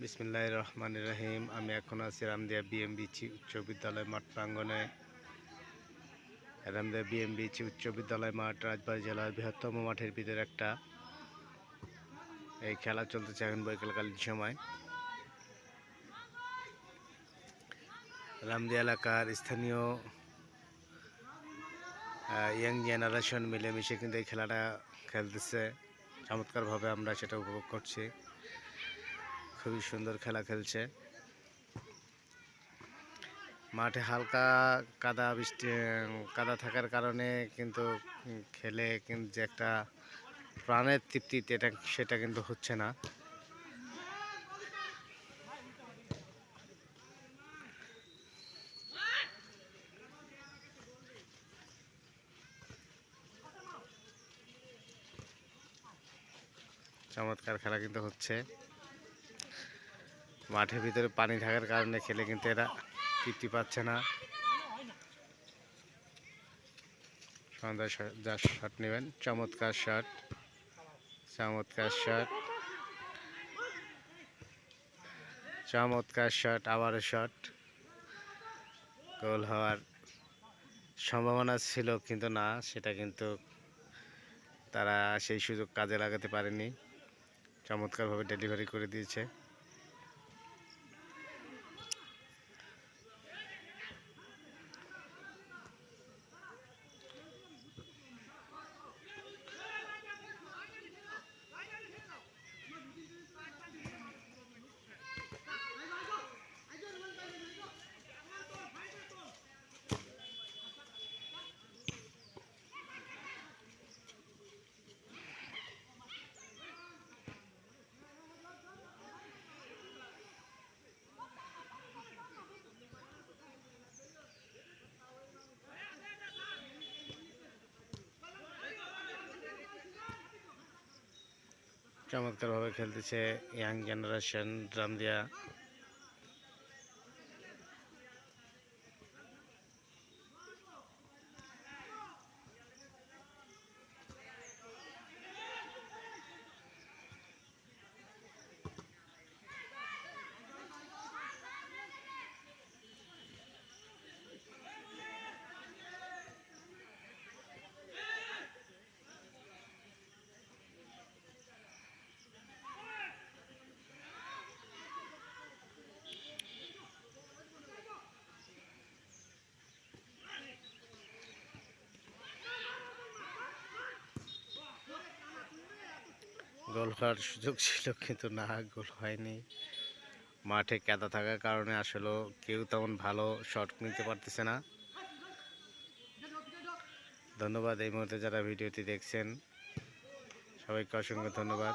বিসমিল্লাহ রহমান রহিম। আমি এখন আছি রামদিয়া বিএমবিচি উচ্চ বিদ্যালয় মাঠ প্রাঙ্গনে রামদিয়া বিএমবিচি উচ্চ বিদ্যালয় মাঠ রাজবাড়ি জেলার বৃহত্তম মাঠের ভিতরে একটা। এই খেলা চলতেছে এখন বৈকালকালীন সময়। রামদিয়া এলাকার স্থানীয় ইয়াং জেনারেশন মিলেমিশে কিন্তু এই খেলাটা খেলতেছে। চমৎকারভাবে আমরা সেটা উপভোগ করছি। খুবই সুন্দর খেলা খেলছে। মাঠে হালকা কাদা বৃষ্টি, কাদা থাকার কারণে কিন্তু খেলে কিন্তু যে একটা প্রাণের তৃপ্তি, এটা সেটা কিন্তু হচ্ছে না। চমৎকার খেলা কিন্তু হচ্ছে। মাঠের ভিতরে পানি থাকার কারণে খেলে কিন্তু এরা তৃপ্তি পাচ্ছে না। সন্ধ্যা যা শট নেবেন। চমৎকার শট। চমৎকার শট। চমৎকার শট, আবারও শট। গোল হওয়ার সম্ভাবনা ছিল কিন্তু না, সেটা কিন্তু তারা সেই সুযোগ কাজে লাগাতে পারেনি। চমৎকারভাবে ডেলিভারি করে দিয়েছে। চমৎকারভাবে খেলতেছে ইয়াং জেনারেশন রামদিয়া গোল হওয়ার সুযোগ ছিল, কিন্তু না, গোল হয়নি। মাঠে কেদা থাকার কারণে আসলে কেউ তেমন ভালো শট নিতে পারতেছে না। ধন্যবাদ এই মুহূর্তে যারা ভিডিওটি দেখছেন। সবাইকে অসংখ্য ধন্যবাদ।